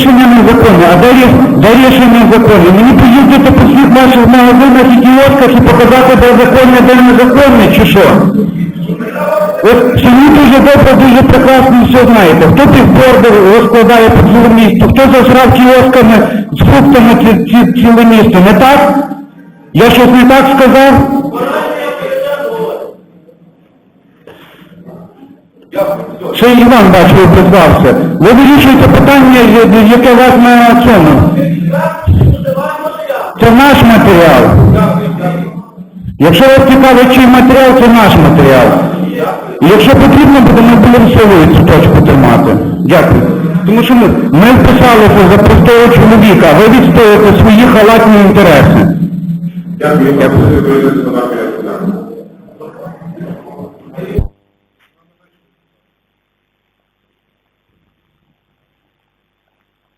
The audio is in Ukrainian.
рішення незаконне. А де, де рішення законне? Мені поїздити по всіх ваших магазинах і кіосках і показати, де законне, де незаконне, чи що? От самі дуже добре, дуже прекрасно все знаєте. Хто півборди розкладає по цілому місту, хто зажрав кіосками з фруктами ці, ці, ціле місто, не так? Я щось не так сказав? Ще Іван бачив, призвався. Ви вирішуєте питання, яке вас на цьому. Це наш матеріал. Якщо вас цікавить чий матеріал, це наш матеріал. І якщо потрібно будемо силою цю точку тримати. Дякую. Тому що ми, ми вписалися за простого чоловіка, ви відстоюєте свої халатні інтереси. Дякую. Дякую.